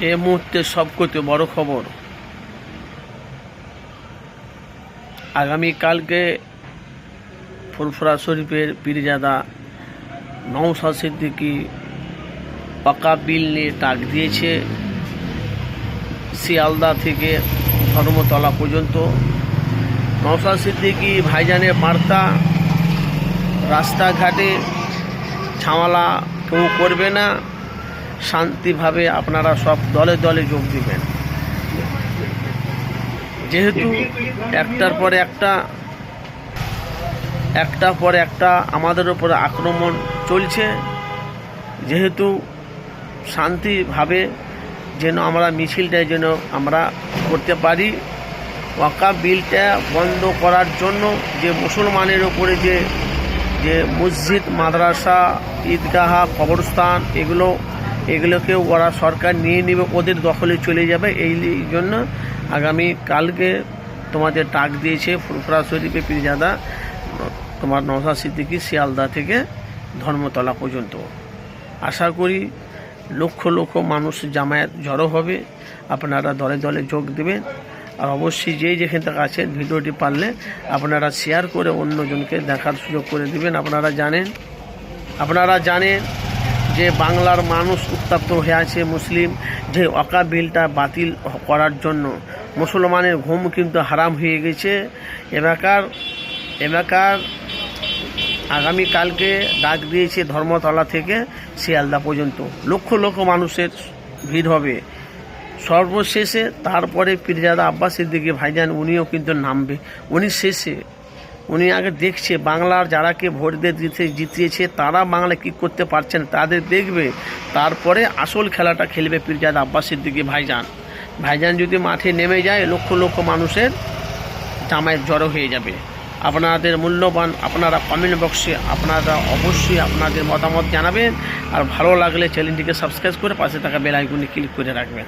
এ মুহূর্তে সবকতে বড় খবর। আগামীকালকে ফুরফুরা শরীফের পীরজাদা নৌসা সিদ্দিকি পাকা বিল নিয়ে ডাক দিয়েছে শিয়ালদা থেকে ধর্মতলা পর্যন্ত। নৌসা সিদ্দিকি ভাইজানের বার্তা রাস্তাঘাটে ঝামেলা কেউ করবে না। শান্তিভাবে আপনারা সব দলে দলে যোগ দিবেন। যেহেতু একটার পরে একটা একটা পরে একটা আমাদের উপরে আক্রমণ চলছে, যেহেতু শান্তিভাবে যেন আমরা মিছিলটা যেন আমরা করতে পারি ওয়াকা বিলটা বন্ধ করার জন্য যে মুসলমানের উপরে যে যে মসজিদ, মাদ্রাসা, ঈদগাহা, কবরস্থান, এগুলো এগুলোকে ওরা সরকার নিয়ে নেবে, ওদের দখলে চলে যাবে। এই জন্য আগামী কালকে তোমাদের ডাক দিয়েছে ফুরফুরা শরীফে পীরজাদা, তোমার নওসা সিদ্দিকি শিয়ালদা থেকে ধর্মতলা পর্যন্ত। আশা করি লক্ষ লক্ষ মানুষ জামায়াত জড়ো হবে, আপনারা দলে দলে যোগ দেবেন। আর অবশ্যই যেই যেখান থেকে আছেন ভিডিওটি পারলে আপনারা শেয়ার করে অন্যজনকে দেখার সুযোগ করে দিবেন। আপনারা জানেন আপনারা জানেন যে বাংলার মানুষ উত্তপ্ত হয়ে আছে মুসলিম, যে অকা বিলটা বাতিল করার জন্য। মুসলমানের ঘুম কিন্তু হারাম হয়ে গেছে। এলাকার এলাকার আগামীকালকে ডাক দিয়েছে ধর্মতলা থেকে শিয়ালদা পর্যন্ত। লক্ষ লক্ষ মানুষের ভিড় হবে। সর্বশেষে তারপরে পীরজাদা আব্বাস সিদ্দিকি ভাইজান, উনিও কিন্তু নামবে। উনি শেষে উনি আগে দেখছে, বাংলার যারাকে ভোট দিয়ে দিতে জিতিয়েছে, তারা বাংলা কি করতে পারছেন, তাদের দেখবে। তারপরে আসল খেলাটা খেলবে পীরজাদা আব্বাস সিদ্দিকি ভাইজান। ভাইজান যদি মাঠে নেমে যায়, লক্ষ লক্ষ মানুষের জামায়াত জড়ো হয়ে যাবে। আপনাদের মূল্যবান, আপনারা কমেন্ট বক্সে আপনারা অবশ্যই আপনাদের মতামত জানাবেন। আর ভালো লাগলে চ্যানেলটিকে সাবস্ক্রাইব করে পাশে থাকা বেল আইকনে ক্লিক করে রাখবেন।